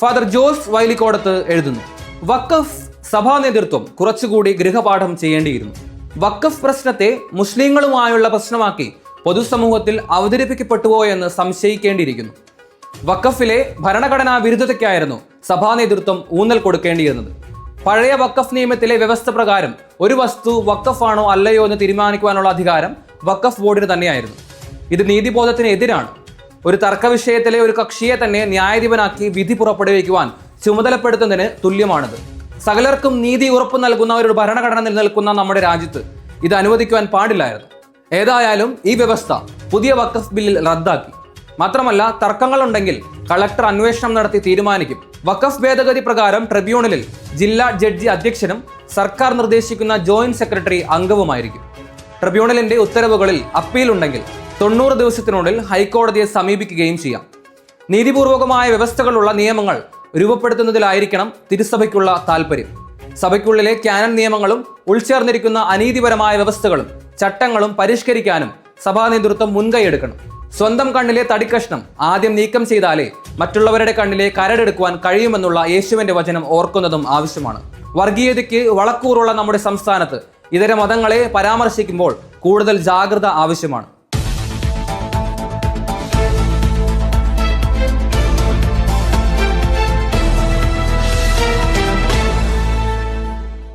Father Jose വൈലിക്കോടത്ത് എഴുതുന്നു. വക്കഫ് സഭാ നേതൃത്വം കുറച്ചുകൂടി ഗൃഹപാഠം ചെയ്യേണ്ടിയിരുന്നു. വക്കഫ് പ്രശ്നത്തെ മുസ്ലിങ്ങളുമായുള്ള പ്രശ്നമാക്കി പൊതുസമൂഹത്തിൽ അവതരിപ്പിക്കപ്പെട്ടുവോ എന്ന് സംശയിക്കേണ്ടിയിരിക്കുന്നു. വക്കഫിലെ ഭരണഘടനാ വിരുദ്ധതയ്ക്കായിരുന്നു സഭാ നേതൃത്വം ഊന്നൽ കൊടുക്കേണ്ടിയിരുന്നത്. പഴയ വക്കഫ് നിയമത്തിലെ വ്യവസ്ഥ പ്രകാരം ഒരു വസ്തു വക്കഫാണോ അല്ലയോ എന്ന് തീരുമാനിക്കുവാനുള്ള അധികാരം വക്കഫ് ബോർഡിന് തന്നെയായിരുന്നു. ഇത് നീതിബോധത്തിന് എതിരാണ് ഒരു തർക്ക വിഷയത്തിലെ ഒരു കക്ഷിയെ തന്നെ ന്യായാധിപനാക്കി വിധി പുറപ്പെടുവിക്കുവാൻ ചുമതലപ്പെടുത്തുന്നതിന് തുല്യമാണിത്. സകലർക്കും നീതി ഉറപ്പ് നൽകുന്ന ഒരു ഭരണഘടന നിലനിൽക്കുന്ന നമ്മുടെ രാജ്യത്ത് ഇത് അനുവദിക്കുവാൻ പാടില്ലായിരുന്നു. ഏതായാലും ഈ വ്യവസ്ഥ പുതിയ വക്കഫ് ബില്ലിൽ റദ്ദാക്കി. മാത്രമല്ല തർക്കങ്ങളുണ്ടെങ്കിൽ കളക്ടർ അന്വേഷണം നടത്തി തീരുമാനിക്കും. വക്കഫ് ഭേദഗതി പ്രകാരം ട്രിബ്യൂണലിൽ ജില്ലാ ജഡ്ജി അധ്യക്ഷനും സർക്കാർ നിർദ്ദേശിക്കുന്ന ജോയിന്റ് സെക്രട്ടറി അംഗവുമായിരിക്കും. ട്രിബ്യൂണലിന്റെ ഉത്തരവുകളിൽ അപ്പീൽ ഉണ്ടെങ്കിൽ തൊണ്ണൂറ് ദിവസത്തിനുള്ളിൽ ഹൈക്കോടതിയെ സമീപിക്കുകയും ചെയ്യാം. നീതിപൂർവകമായ വ്യവസ്ഥകളുള്ള നിയമങ്ങൾ രൂപപ്പെടുത്തുന്നതിലായിരിക്കണം തിരുസഭയ്ക്കുള്ള താല്പര്യം സഭയ്ക്കുള്ളിലെ ക്യാനൻ നിയമങ്ങളും ഉൾച്ചേർന്നിരിക്കുന്ന അനീതിപരമായ വ്യവസ്ഥകളും ചട്ടങ്ങളും പരിഷ്കരിക്കാനും സഭാ നേതൃത്വം മുൻകൈയെടുക്കണം. സ്വന്തം കണ്ണിലെ തടിക്കഷ്ണം ആദ്യം നീക്കം ചെയ്താലേ മറ്റുള്ളവരുടെ കണ്ണിലെ കരടെടുക്കുവാൻ കഴിയുമെന്നുള്ള യേശുവിന്റെ വചനം ഓർക്കുന്നതും ആവശ്യമാണ്. വർഗീയതയ്ക്ക് വളക്കൂറുള്ള നമ്മുടെ സംസ്ഥാനത്ത് ഇതര മതങ്ങളെ പരാമർശിക്കുമ്പോൾ കൂടുതൽ ജാഗ്രത ആവശ്യമാണ്.